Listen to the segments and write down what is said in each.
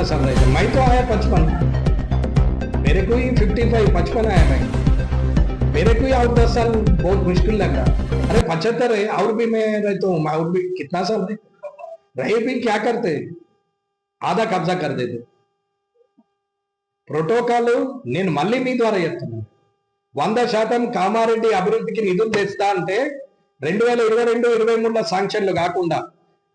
कितना समझ है मैं तो आया पचपन मेरे को ही फिफ्टी फाइव पचपन आया मैं मेरे को ही और दस साल बहुत मुश्किल लग रहा अरे पचहत्तर है और भी मैं रहता हूँ और भी कितना साल है रहे भी क्या करते ఆదా కబ్జా ఖరీదు ప్రోటోకాల్ నేను మళ్ళీ మీ ద్వారా చెప్తున్నాను వంద శాతం కామారెడ్డి అభివృద్ధికి నిధులు తెస్తా అంటే రెండు వేల ఇరవై రెండు ఇరవై మూడులో శాంక్షన్లు కాకుండా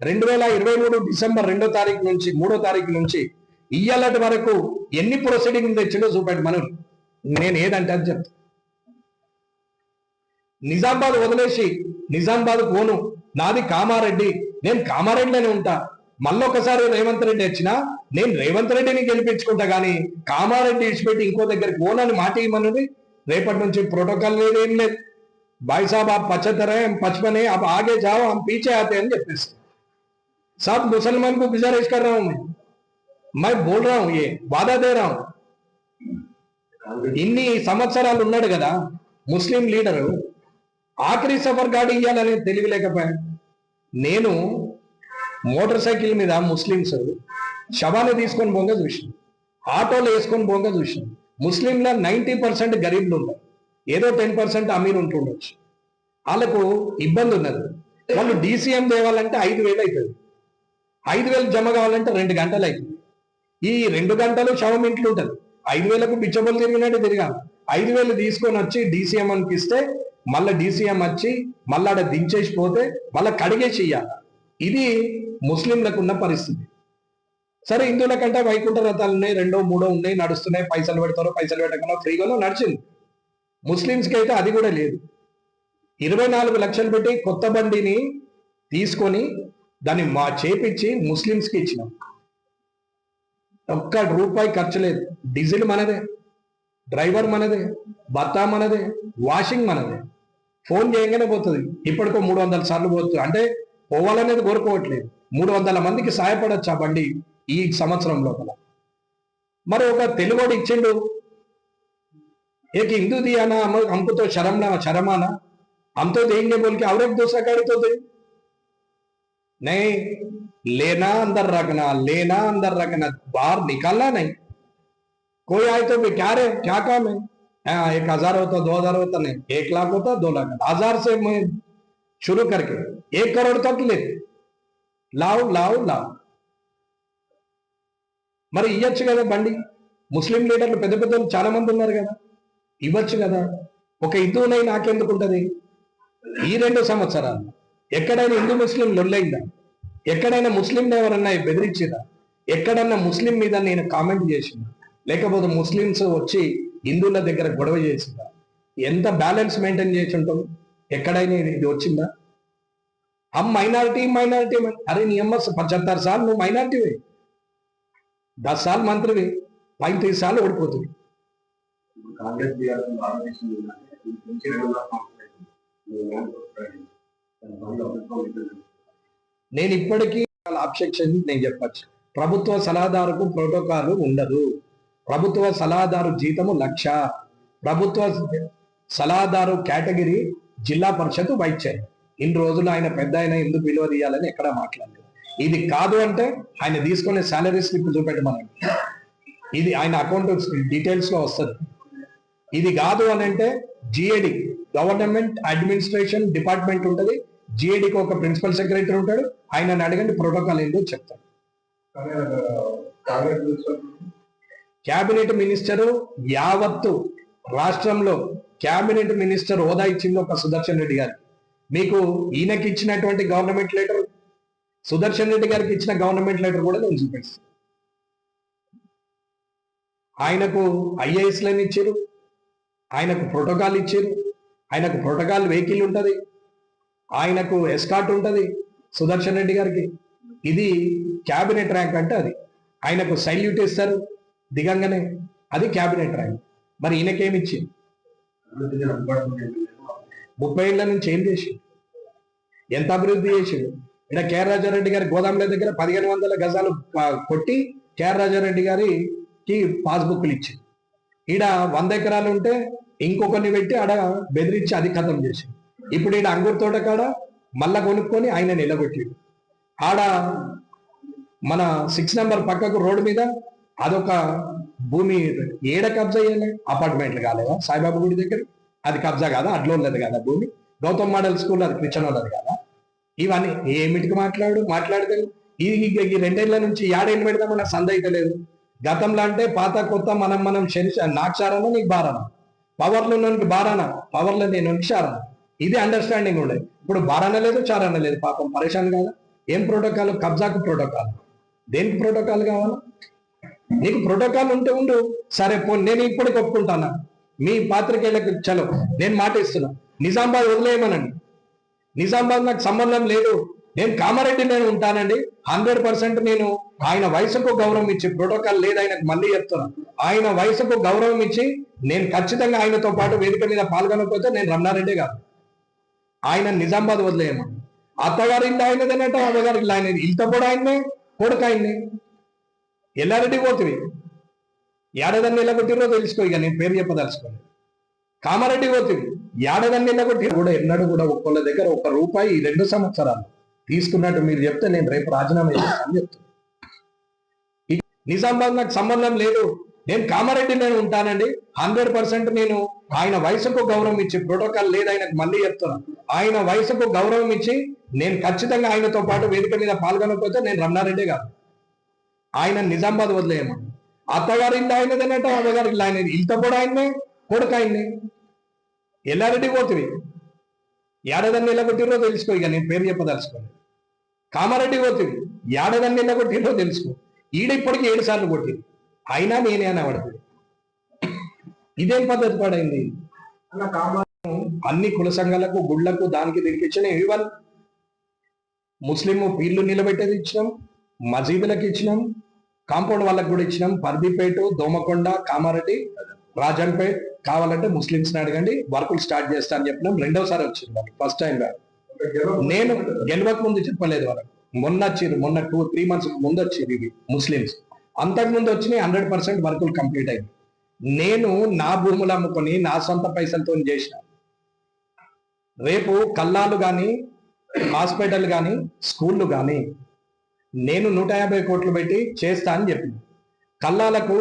రెండు వేల ఇరవై మూడు డిసెంబర్ రెండో తారీఖు నుంచి మూడో తారీఖు నుంచి ఇయ్యాలటి వరకు ఎన్ని ప్రొసీడింగ్ తెచ్చిందో చూపాడు మనం నేను ఏదంటే అని చెప్తా. నిజామాబాద్ వదిలేసి నిజామాబాద్ పోను. నాది కామారెడ్డి. నేను కామారెడ్డిలోనే ఉంటా. మళ్ళొకసారి రేవంత్ రెడ్డి వచ్చినా నేను రేవంత్ రెడ్డిని గెలిపించుకుంటా కానీ కామారెడ్డి విడిచిపెట్టి ఇంకో దగ్గరికి పోనని మాట ఇవ్వమన్నది రేపటి నుంచి ప్రోటోకాల్ లేదు ఏం లేదు. బాయ్ సాబ్ ఆ పచ్చతరే పచ్చమనే ఆగే జావ పీచే ఆతే అని చెప్పేస్తాను सब मुसलमान को गुजारिश कर रहा हूं मैं मैं बोल रहा हूं ये वादा दे रहा हूं ఇన్ని సంవత్సరాలు ఉన్నాడు కదా ముస్లిం లీడరు ఆఖరి సఫర్ గాడి ఇవ్వాలని తెలివి లేకపోయా నేను మోటార్ సైకిల్ మీద ముస్లింస్ శవాన్ని తీసుకొని పోగా చూసిన ఆటోలు వేసుకొని పోగా చూసిన ముస్లింల నైంటీ పర్సెంట్ గరీబ్లు ఉన్నారు ఏదో టెన్ పర్సెంట్ అమీర్ ఉంటుండొచ్చు వాళ్ళకు ఇబ్బంది ఉన్నది వాళ్ళు డీసీఎం తేవాలంటే ఐదు వేలు అవుతుంది ఐదు వేలు జమ కావాలంటే రెండు గంటలు అవుతుంది ఈ రెండు గంటలు శవం ఇంట్లో ఉంటుంది. ఐదు వేలకు బిచ్చబోలు తిరిగినట్టు తిరగాలి ఐదు వేలు తీసుకొని వచ్చి డీసీఎం అనిపిస్తే మళ్ళీ డీసీఎం వచ్చి మళ్ళీ ఆడ దించేసి పోతే మళ్ళీ కడిగేసి ఇయ్యాలి. ఇది ముస్లింలకు ఉన్న పరిస్థితి. సరే హిందువుల కంటే వైకుంఠ రథాలు ఉన్నాయి రెండో మూడో ఉన్నాయి నడుస్తున్నాయి పైసలు పెడతారో పైసలు పెట్టకుండా ఫ్రీగానో నడిచింది. ముస్లింస్కి అయితే అది కూడా లేదు. ఇరవై నాలుగు లక్షలు పెట్టి కొత్త బండిని తీసుకొని దాన్ని మా చేపించి ముస్లింస్కి ఇచ్చినాం ఒక్క రూపాయి ఖర్చు లేదు డీజిల్ మనదే డ్రైవర్ మనదే బత్తా మనదే వాషింగ్ మనదే ఫోన్ చేయగానే పోతుంది ఇప్పటికో మూడు వందల సార్లు పోతుంది అంటే పోవాలనేది కోరుకోవట్లేదు మూడు వందల మందికి సహాయపడచ్చు ఆ బండి ఈ సంవత్సరం లోపల మరి ఒక తెలుగోడు ఇచ్చిండు एक हिंदू दिया ना हम हमको तो शर्म ना शर्म आना हम तो देंगे बोल के और एक दूसरा गाड़ी तो दे नहीं लेना अंदर रखना लेना अंदर रखना बाहर निकालना नहीं कोई आए तो भी क्या रे क्या काम है हाँ एक हजार होता दो हजार होता नहीं एक लाख होता दो लाख होता। हजार से मैं शुरू करके एक करोड़ तक ले लाओ लाओ लाओ మరి ఇయ్యొచ్చు కదా బండి ముస్లిం లీడర్లు పెద్ద పెద్ద వాళ్ళు చాలా మంది ఉన్నారు కదా ఇవ్వచ్చు కదా ఒక హిందువునై నాకెందుకు ఉంటది ఈ రెండు సంవత్సరాలు ఎక్కడైనా హిందూ ముస్లిం లొల్లైందా? ఎక్కడైనా ముస్లిం ఎవరన్నా బెదిరించిందా ఎక్కడన్నా ముస్లిం మీద నేను కామెంట్ చేసిందా లేకపోతే ముస్లిమ్స్ వచ్చి హిందువుల దగ్గర గొడవ చేసిందా ఎంత బ్యాలెన్స్ మెయింటైన్ చేసి ఉంటాం ఎక్కడైనా ఇది వచ్చిందా? హమ్ మైనారిటీ మైనారిటీ అరే నీ అమ్మ పచ్చారు సార్లు నువ్వు మైనారిటీవే దస్ సార్లు మంత్రివి పైతీస్ సార్లు ఓడిపోతుంది. కాంగ్రెస్ నేను ఇప్పటికీ ఆబ్జెక్షన్ నేను చెప్పచ్చు. ప్రభుత్వ సలహాదారుకు ప్రోటోకాల్ ఉండదు. ప్రభుత్వ సలహాదారు జీతము లక్ష. ప్రభుత్వ సలహాదారు కేటగిరీ జిల్లా పరిషత్ వైస్ చైర్. ఇన్ని రోజులు ఆయన పెద్ద ఆయన ఎందుకు విలువ తీయాలని ఎక్కడ మాట్లాడలేదు. ఇది కాదు అంటే ఆయన తీసుకునే శాలరీ స్లిప్ చూపెట్టమనండి. ఇది ఆయన అకౌంట్ డీటెయిల్స్లో వస్తుంది. ఇది కాదు అని అంటే జిఏడి గవర్నమెంట్ అడ్మినిస్ట్రేషన్ డిపార్ట్మెంట్ ఉంటుంది. జిఏడికి ఒక ప్రిన్సిపల్ సెక్రటరీ ఉంటాడు. ఆయన అడగండి ప్రోటోకాల్ ఏంటో చెప్తాడు క్యాబినెట్ మినిస్టర్ యావత్తు రాష్ట్రంలో క్యాబినెట్ మినిస్టర్ హోదా ఇచ్చింది ఒక సుదర్శన్ రెడ్డి గారు. మీకు ఈయనకి ఇచ్చినటువంటి గవర్నమెంట్ లెటర్ సుదర్శన్ రెడ్డి గారికి ఇచ్చిన గవర్నమెంట్ లెటర్ కూడా నేను చూపిస్తాను. ఆయనకు ఐఏఎస్లను లైన్ ఇచ్చారు. ఆయనకు ప్రోటోకాల్ ఇచ్చారు. ఆయనకు ప్రోటోకాల్ వెహికల్ ఉంటుంది. ఆయనకు ఎస్కాట్ ఉంటుంది సుదర్శన్ రెడ్డి గారికి. ఇది క్యాబినెట్ ర్యాంక్ అంటే అది. ఆయనకు సైల్యూట్ ఇస్తారు దిగంగానే అది క్యాబినెట్ ర్యాంక్ మరి ఈయనకేమి ఇచ్చింది? ముప్పై ఏళ్ళ నుంచి ఏం చేసి ఎంత అభివృద్ధి చేసిండు? ఇక్కడ కేఆర్ రాజారెడ్డి గారి గోదాముల దగ్గర పదిహేను వందల గజాలు కొట్టి కేఆర్ రాజారెడ్డి గారికి పాస్బుక్లు ఇచ్చింది ఈడ వంద ఎకరాలు ఉంటే ఇంకొకరిని పెట్టి ఆడ బెదిరించి అది ఖతం చేసి ఇప్పుడు ఈడ అంగూరు తోట కాడ మళ్ళా కొనుక్కొని ఆయన నిలబెట్టిండు ఆడ మన సిక్స్ నెంబర్ పక్కకు రోడ్డు మీద అదొక భూమి ఏడ కబ్జా చేయాలి? అపార్ట్మెంట్లు కాలేదా సాయిబాబా గుడి దగ్గర? అది కబ్జా కాదా? అడ్లో ఉన్నది కదా భూమి. గౌతమ్ మోడల్ స్కూల్ అది క్రిస్టియన్ ఉన్నది కదా? ఇవన్నీ ఏమిటికి మాట్లాడు? మాట్లాడితే ఈ ఈ- రెండేళ్ళ నుంచి ఏడేళ్ళు పెడదామన్న సందేహం లేదు. గతంలో అంటే పాత కొత్త మనం మనం శని నీకు బారానా పవర్లో ఉన్నోనికి బారానా పవర్లో నేను చారనా ఇది అండర్స్టాండింగ్ ఉండే. ఇప్పుడు బారాన లేదు చారాన లేదు పాపం పరేషాన్ కాదా? ఏం ప్రోటోకాల్ కబ్జాకు ప్రోటోకాల్ దేనికి ప్రోటోకాల్ కావాలా? నీకు ప్రోటోకాల్ ఉంటే ఉండు. సరే పో నేను ఇప్పటికి ఒప్పుకుంటానా? మీ పాత్రికేయులకు చలో నేను మాట ఇస్తున్నా నిజామాబాద్ వదిలేయమనండి. నిజామాబాద్ నాకు సంబంధం లేదు. నేను కామారెడ్డి నేను ఉంటానండి. హండ్రెడ్ పర్సెంట్ నేను ఆయన వయసుకు గౌరవం ఇచ్చి ప్రోటోకాల్ లేదు ఆయనకు మళ్ళీ చెప్తున్నా. ఆయన వయసుకు గౌరవం ఇచ్చి నేను ఖచ్చితంగా ఆయనతో పాటు వేదిక మీద పాల్గొనకపోతే నేను రమణారెడ్డి కాదు. ఆయన నిజామాబాద్ వదిలేయమని అత్తగారి ఇల్లు ఆయనదేనట అమ్మగారి ఇల్లు ఆయన ఇల్లు కూడా ఆయన్నే? కొడుకు ఆయన్నే? ఎల్లారెడ్డి పోతుంది ఏడాదన్ని ఎలా కొట్టిరో తెలుసుకో ఇక నేను పేరు చెప్పదలుచుకోండి కామారెడ్డి పోతుంది ఏడాదన్ని ఎలా కొట్టి కూడా ఎన్నడూ కూడా ఒక్కొల్ల దగ్గర ఒక రూపాయి రెండు సంవత్సరాలు తీసుకున్నట్టు మీరు చెప్తే నేను రేపు రాజీనామా చేస్తాను చెప్తాను నిజామాబాద్ నాకు సంబంధం లేదు. నేను కామారెడ్డి నేను ఉంటానండి. హండ్రెడ్ పర్సెంట్ నేను ఆయన వయసుకు గౌరవం ఇచ్చి ప్రోటోకాల్ లేదు ఆయనకు మళ్ళీ చెప్తున్నా. ఆయన వయసుకు గౌరవం ఇచ్చి నేను ఖచ్చితంగా ఆయనతో పాటు వేదిక మీద పాల్గొనకపోతే నేను రమణారెడ్డి కాదు. ఆయన నిజామాబాద్ వదిలేయమని. అత్తగారి ఇల్లు ఆయనదేనట అమ్మగారి ఇల్లు ఆయన ఇల్లు కూడా ఆయన్నే కొడుకు ఆయన్నే. ఎల్లారెడ్డి పోతుంది ఏడాదన్ని ఎలా కొట్టిరో తెలుసుకో ఇక నేను పేరు చెప్పదలుచుకోండి కామారెడ్డి పోతుంది ఏడాదన్ని ఎలా కొట్టిరో తెలుసుకో. ఈడ ఇప్పటికి ఏడు సార్లు కొట్టింది అయినా నేనే అని పడుతుంది ఇదేం పద్ధతి పడైంది? అన్ని కుల సంఘాలకు గుళ్ళకు దానికి దీనికి ఇచ్చిన ఈవెన్ ముస్లిం పీర్లు నిలబెట్టేది ఇచ్చినాం మజీదులకు ఇచ్చినాం కాంపౌండ్ వాళ్ళకు కూడా ఇచ్చినాం. పర్దిపేట దోమకొండ కామారెడ్డి రాజన్పేట్ కావాలంటే ముస్లింస్ని అడగండి. వర్కులు స్టార్ట్ చేస్తా అని చెప్పినాం. రెండోసారి వచ్చింది వాళ్ళు ఫస్ట్ టైం కాదు నేను గెలవక ముందు చెప్పలేదు వాళ్ళకి. మొన్న వచ్చిర్రు మొన్న టూ త్రీ మంత్స్ ముందు వచ్చింది ఇవి ముస్లిమ్స్. అంతకు ముందు వచ్చినాయి హండ్రెడ్ పర్సెంట్ వర్కులు కంప్లీట్ అయింది నేను నా భూములు అమ్ముకొని నా సొంత పైసలతో చేసిన. రేపు కల్లాలు కానీ హాస్పిటల్ కానీ స్కూళ్ళు కానీ నేను నూట యాభై కోట్లు పెట్టి చేస్తా అని చెప్పింది కల్లాలకు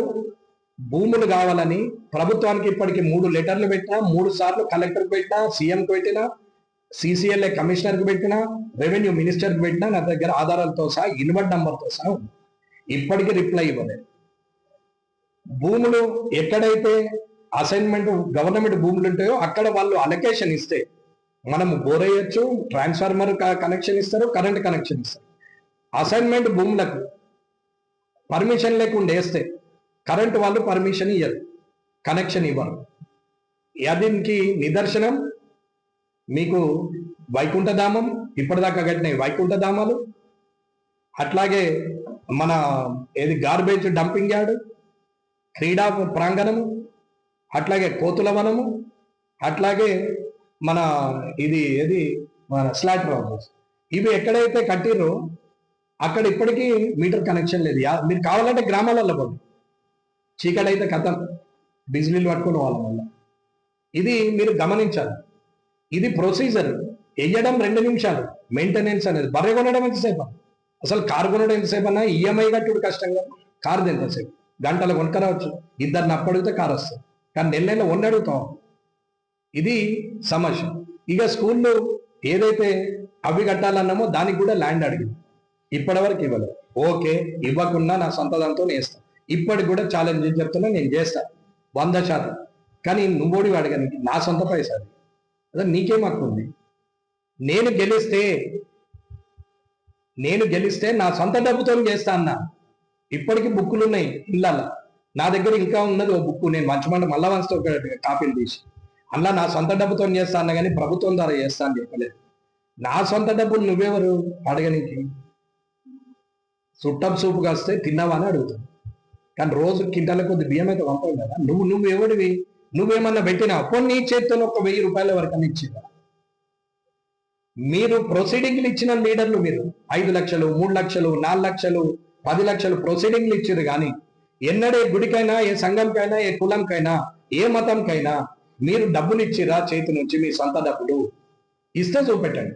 భూములు కావాలని ప్రభుత్వానికి ఇప్పటికి మూడు లెటర్లు పెట్టినా మూడు సార్లు కలెక్టర్కి పెట్టినా సీఎంకి పెట్టినా సిసిఎల్ఏ కమిషనర్కి పెట్టినా రెవెన్యూ మినిస్టర్కి పెట్టినా నా దగ్గర ఆధారాలతో సహా ఇన్వర్ట్ నంబర్తో సహా ఉంది. ఇప్పటికీ రిప్లై ఇవ్వలేదు. భూములు ఎక్కడైతే అసైన్మెంట్ గవర్నమెంట్ భూములు ఉంటాయో అక్కడ వాళ్ళు అలొకేషన్ ఇస్తే మనం బోరేయచ్చు ట్రాన్స్ఫార్మర్ కనెక్షన్ ఇస్తారు కరెంట్ కనెక్షన్ ఇస్తారు. అసైన్మెంట్ భూములకు పర్మిషన్ లేకుండా వేస్తే కరెంట్ వాళ్ళు పర్మిషన్ ఇవ్వరు కనెక్షన్ ఇవ్వరు. దీనికి నిదర్శనం మీకు వైకుంఠధామం ఇప్పటిదాకా కట్టినాయి వైకుంఠధామాలు అట్లాగే మన ఏది గార్బేజ్ డంపింగ్ యార్డ్ క్రీడా ప్రాంగణము అట్లాగే కోతుల వనము అట్లాగే మన ఇది ఏది మన స్లాట్ హౌసెస్ ఇవి ఎక్కడైతే కట్టిరో అక్కడ ఇప్పటికీ మీటర్ కనెక్షన్ లేదు. యా- మీరు కావాలంటే గ్రామాలలో పోండి. చీకటి అయితే కథం. బిజిలీలు పట్టుకుని వాళ్ళ. వల్ల ఇది మీరు గమనించాలి. ఇది ప్రొసీజర్ వేయడం రెండు నిమిషాలు. మెయింటెనెన్స్ అనేది. బర్రె కొనడం ఎంతసేపు? అసలు కారు కొనడం ఎంతసేపు అన్నా? ఈఎంఐ కట్టుడు కష్టంగా కారుది ఎంతసేపు? గంటలు కొనుక్కరావచ్చు ఇద్దరిని అప్పడిగితే కారు వస్తుంది. కానీ నెల నెల వండి అడుగుతాం. ఇది సమస్య. ఇక స్కూల్లో ఏదైతే అవి కట్టాలన్నామో దానికి కూడా ల్యాండ్ అడిగింది ఇప్పటివరకు ఇవ్వలేదు. ఓకే ఇవ్వకుండా నా సొంత దాంతో వేస్తాను ఇప్పటికి కూడా ఛాలెంజ్ చెప్తున్నా? నేను చేస్తా. వంద శాతం. కానీ నువ్వోడి అడగనికి నా సొంత పైసా అదే నీకేం హక్కు ఉంది? నేను గెలిస్తే నేను గెలిస్తే నా సొంత డబ్బుతో చేస్తా అన్నా. ఇప్పటికి బుక్కులు ఉన్నాయి ఇళ్ళల్లో నా దగ్గర ఇంకా ఉన్నది ఓ బుక్ నేను మంచమంట మళ్ళా వంచుతో కాపీలు తీసి. అలా నా సొంత డబ్బుతో చేస్తా అన్నా కానీ ప్రభుత్వం ద్వారా చేస్తా అని చెప్పలేదు. నా సొంత డబ్బులు నువ్వెవరు? అడగనికి. చుట్టం సూపు కాస్తే తిన్నావా అని అడుగుతాను కానీ రోజు కింటాల కొద్ది బియ్యం అయితే పంపవు కదా. నువ్వు నువ్వు ఎవడివి నువ్వేమన్నా పెట్టినా పోనీ నీ చేతితో ఒక వెయ్యి రూపాయల వరకు ఇచ్చిరా మీరు ప్రొసీడింగ్లు ఇచ్చిన లీడర్లు మీరు. ఐదు లక్షలు మూడు లక్షలు నాలుగు లక్షలు పది లక్షలు ప్రొసీడింగ్లు ఇచ్చారు కానీ ఎన్నడే గుడికైనా ఏ సంఘంకైనా ఏ కులంకైనా ఏ మతంకైనా మీరు డబ్బులు ఇచ్చిరా చేతి నుంచి మీ సొంత డబ్బులు? ఇస్తే చూపెట్టండి.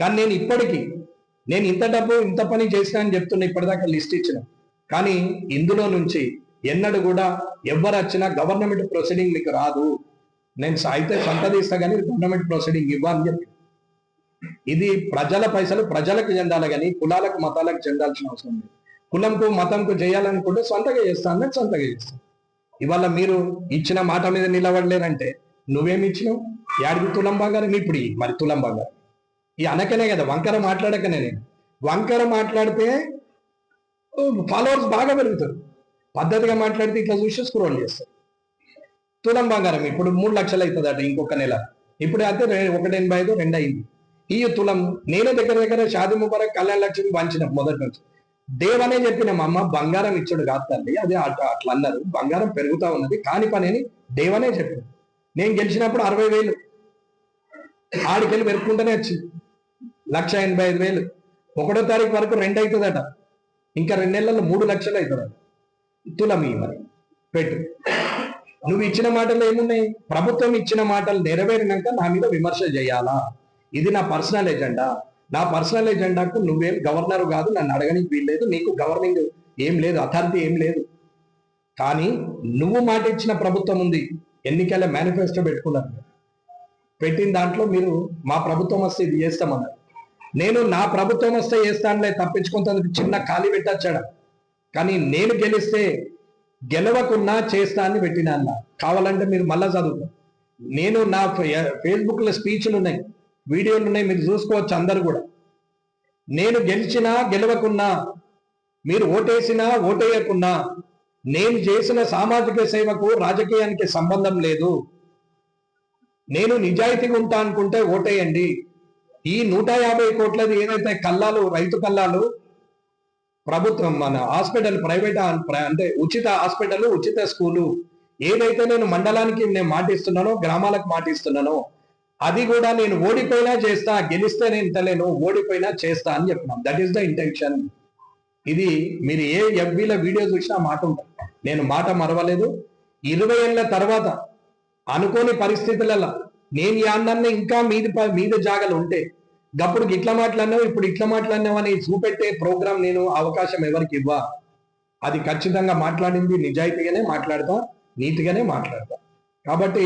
కానీ నేను ఇప్పటికీ నేను ఇంత డబ్బు ఇంత పని చేసినా అని చెప్తున్నా ఇప్పటిదాకా లిస్ట్ ఇచ్చిన. కానీ ఇందులో నుంచి ఎన్నడూ కూడా ఎవరు వచ్చినా గవర్నమెంట్ ప్రొసీడింగ్ మీకు రాదు. నేను అయితే సంతదిస్తా కానీ గవర్నమెంట్ ప్రొసీడింగ్ ఇవ్వని చెప్పి. ఇది ప్రజల పైసలు ప్రజలకు చెందాలి కానీ కులాలకు మతాలకు చెందాల్సిన అవసరం లేదు. కులంకు మతంకు చేయాలనుకుంటే సొంతగా చేస్తాను నేను సొంతగా చేస్తాను ఇవాళ మీరు ఇచ్చిన మాట మీద నిలబడలేరంటే నువ్వేమి ఇచ్చినావు? యాడికి తులం బంగారం? ఇప్పుడు మరి తులం బంగారం. ఈ అనకనే కదా వంకర మాట్లాడకనే నేను. వంకర మాట్లాడితే ఫాలోవర్స్ బాగా పెరుగుతారు. పద్ధతిగా మాట్లాడితే ఇట్లా చూసి స్క్రోల్ చేస్తారు. తులం బంగారం ఇప్పుడు మూడు లక్షలు అవుతుంది ఇంకొక నెల. ఇప్పుడు అయితే ఒకటి ఎనభై ఐదు రెండు అయింది. ఈ తులం నేను దగ్గర దగ్గర షాది ముబారక్ కళ్యాణ లక్ష్మి వంచిన మొదటి నుంచి. దేవనే చెప్పిన మా అమ్మ బంగారం ఇచ్చాడు కాదు తల్లి అదే అట్లా అట్లా అన్నారు. బంగారం పెరుగుతా ఉన్నది కాని పని అని దేవనే చెప్పాడు నేను గెలిచినప్పుడు అరవై వేలు. ఆడికెళ్ళి పెరుక్కుంటూనే వచ్చింది లక్ష ఎనభై ఐదు వేలు. ఒకటో తారీఖు వరకు రెండు అవుతుందట ఇంకా రెండు నెలల్లో మూడు లక్షలు అవుతుందట తులమి మరి. పెట్టు. నువ్వు ఇచ్చిన మాటలు ఏమున్నాయి? ప్రభుత్వం ఇచ్చిన మాటలు నెరవేరినాక నా మీద విమర్శ చేయాలా? ఇది నా పర్సనల్ ఎజెండా. నా పర్సనల్ ఎజెండాకు నువ్వేం గవర్నర్ కాదు నన్ను అడగనికి వీల్లేదు నీకు గవర్నింగ్ ఏం లేదు అథారిటీ ఏం లేదు. కానీ నువ్వు మాట ఇచ్చిన ప్రభుత్వం ఉంది ఎన్నికల మేనిఫెస్టో పెట్టుకున్నారు. పెట్టిన దాంట్లో మీరు మా ప్రభుత్వం వస్తే ఇది చేస్తామన్నారు. నేను నా ప్రభుత్వం వస్తే చేస్తానులే తప్పించుకుంటానికి చిన్న ఖాళీ పెట్టచ్చాడు. కానీ నేను గెలిస్తే గెలవకున్నా చేస్తా అని పెట్టినా అన్న. కావాలంటే మీరు మళ్ళా చదువుకో. నేను నా ఫేస్బుక్లో స్పీచ్లు ఉన్నాయి. వీడియోలు ఉన్నాయి మీరు చూసుకోవచ్చు అందరు కూడా. నేను గెలిచినా గెలవకున్నా మీరు ఓటేసినా ఓటేయకున్నా నేను చేసిన సామాజిక సేవకు రాజకీయానికి సంబంధం లేదు. నేను నిజాయితీగా ఉంటా అనుకుంటే ఓటేయండి. ఈ నూట యాభై కోట్లది ఏదైతే కల్లాలు రైతు కల్లాలు ప్రభుత్వం మన హాస్పిటల్ ప్రైవేట్ అంటే ఉచిత హాస్పిటల్ ఉచిత స్కూలు ఏదైతే నేను మండలానికి నేను మాటిస్తున్నానో గ్రామాలకు మాటిస్తున్నానో అది కూడా నేను ఓడిపోయినా చేస్తా గెలిస్తే నేను ఇంతలేను ఓడిపోయినా చేస్తా అని చెప్తున్నాం. దట్ ఈస్ ద ఇంటెన్షన్ ఇది మీరు ఏ ఎఫ్బీల వీడియో చూసినా మాట ఉంటుంది. నేను మాట మరవలేదు. ఇరవై ఏళ్ళ తర్వాత అనుకోని పరిస్థితులలో నేను యాన్నన్న ఇంకా మీది మీద జాగలు ఉంటే గప్పుడు ఇట్లా మాట్లాడినావు ఇప్పుడు ఇట్లా మాట్లాడినావు అని చూపెట్టే ప్రోగ్రాం నేను అవకాశం ఎవరికి ఇవ్వా? అది ఖచ్చితంగా మాట్లాడింది నిజాయితీగానే మాట్లాడతా నీతిగానే మాట్లాడతా. కాబట్టి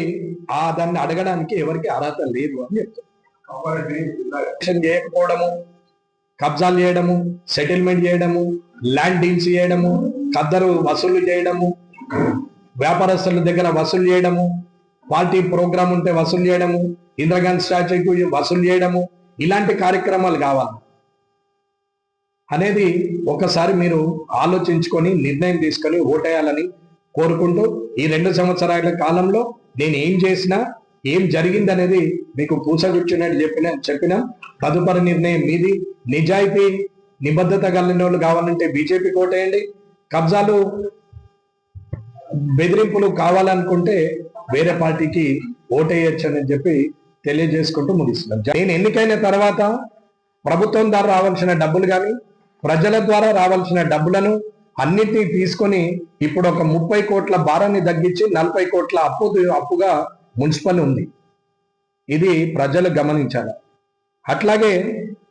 ఆ దాన్ని అడగడానికి ఎవరికి అర్హత లేదు అని చెప్తాను కాబట్టి చేయకపోవడము కబ్జాలు చేయడము సెటిల్మెంట్ చేయడము ల్యాండ్ డీల్స్ చేయడము ఖద్దరు వసూలు చేయడము వ్యాపారస్తుల దగ్గర వసూలు చేయడము పార్టీ ప్రోగ్రామ్ ఉంటే వసూలు చేయడము ఇందిరాగాంధీ స్టాచ్యూకు వసూలు చేయడము ఇలాంటి కార్యక్రమాలు కావాలి. అనేది ఒకసారి మీరు ఆలోచించుకొని నిర్ణయం తీసుకొని ఓటేయాలని కోరుకుంటూ ఈ రెండు సంవత్సరాల కాలంలో నేను ఏం చేసినా ఏం జరిగింది అనేది మీకు కూసగుచ్చినట్టు చెప్పిన చెప్పిన తదుపరి నిర్ణయం మీది. నిజాయితీ నిబద్ధత కలిగిన వాళ్ళు కావాలంటే బీజేపీ కోటేయండి. కబ్జాలు బెదిరింపులు కావాలనుకుంటే వేరే పార్టీకి ఓటేయచ్చని చెప్పి తెలియజేసుకుంటూ ముగిస్తున్నాం నేను ఎన్నికైన తర్వాత ప్రభుత్వం ద్వారా రావాల్సిన డబ్బులు కానీ ప్రజల ద్వారా రావాల్సిన డబ్బులను అన్నిటినీ తీసుకొని ఇప్పుడు ఒక ముప్పై కోట్ల భారాన్ని తగ్గించి నలభై కోట్ల అప్పు అప్పుగా మున్సిపల్ ఉంది. ఇది ప్రజలు గమనించాలి. అట్లాగే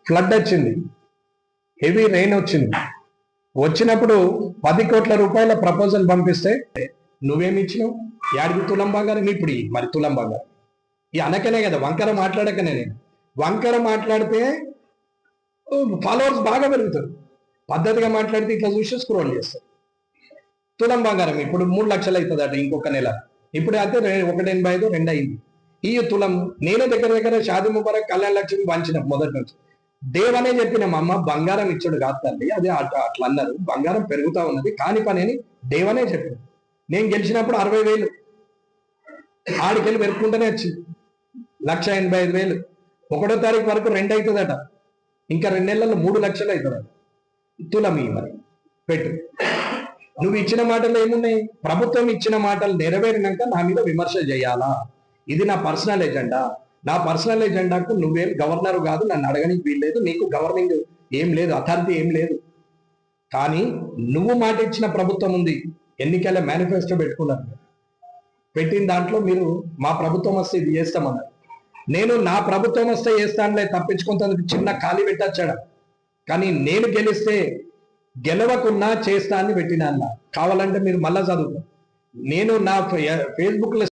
ఫ్లడ్ వచ్చింది. హెవీ రెయిన్ వచ్చింది. వచ్చినప్పుడు పది కోట్ల రూపాయల ప్రపోజల్ పంపిస్తే నువ్వేమి ఇచ్చినావు? యాడికి తులంబాగారం ఇప్పుడు మరి తులంబాగారం ఈ అనకనే కదా వంకర మాట్లాడకనే నేను. వంకర మాట్లాడితే ఫాలోవర్స్ బాగా పెరుగుతారు. పద్ధతిగా మాట్లాడితే ఇట్లా చూసి స్క్రోల్ చేస్తారు. తులం బంగారం ఇప్పుడు మూడు లక్షలు అవుతుంది అట ఇంకొక నెల. ఇప్పుడు అయితే ఒకటి ఎనభై ఐదు రెండు అయింది. ఈ తులం నేను దగ్గర దగ్గర షాది ముబారక్ కళ్యాణ లక్ష్మి వంచిన మొదటి నుంచి. దేవనే చెప్పిన అమ్మ బంగారం ఇచ్చాడు కాదు తల్లి అదే అట్లా అట్లా అన్నారు. బంగారం పెరుగుతా ఉన్నది కాని పని అని దేవనే చెప్పాడు నేను గెలిచినప్పుడు అరవై వేలు. ఆడికెళ్ళి పెరుక్కుంటూనే వచ్చింది లక్ష ఎనభై ఐదు వేలు. ఒకటో తారీఖు వరకు రెండు అవుతుందట. ఇంకా రెండు నెలల్లో మూడు లక్షలు అవుతుందట. తులమి మరి పెట్టు. నువ్వు ఇచ్చిన మాటలు ఏమున్నాయి? ప్రభుత్వం ఇచ్చిన మాటలు నెరవేరినాక నా మీద విమర్శ చేయాలా? ఇది నా పర్సనల్ ఎజెండా. నా పర్సనల్ ఎజెండాకు నువ్వేం గవర్నర్ కాదు నన్ను అడగనికి వీల్లేదు నీకు గవర్నింగ్ ఏం లేదు అథారిటీ ఏం లేదు. కానీ నువ్వు మాట ఇచ్చిన ప్రభుత్వం ఉంది. ఎన్నికల మేనిఫెస్టో పెట్టుకున్నారు పెట్టిన దాంట్లో మీరు మా ప్రభుత్వం వస్తే ఇది చేస్తామన్నారు. నేను నా ప్రభుత్వం వస్తే చేస్తానులే తప్పించుకుంటే చిన్న ఖాళీ పెట్టచ్చాడా? కానీ నేను గెలిస్తే గెలవకున్నా చేస్తా అని పెట్టినా కావాలంటే మీరు మళ్ళా చదువుకో. నేను నా ఫేస్బుక్లో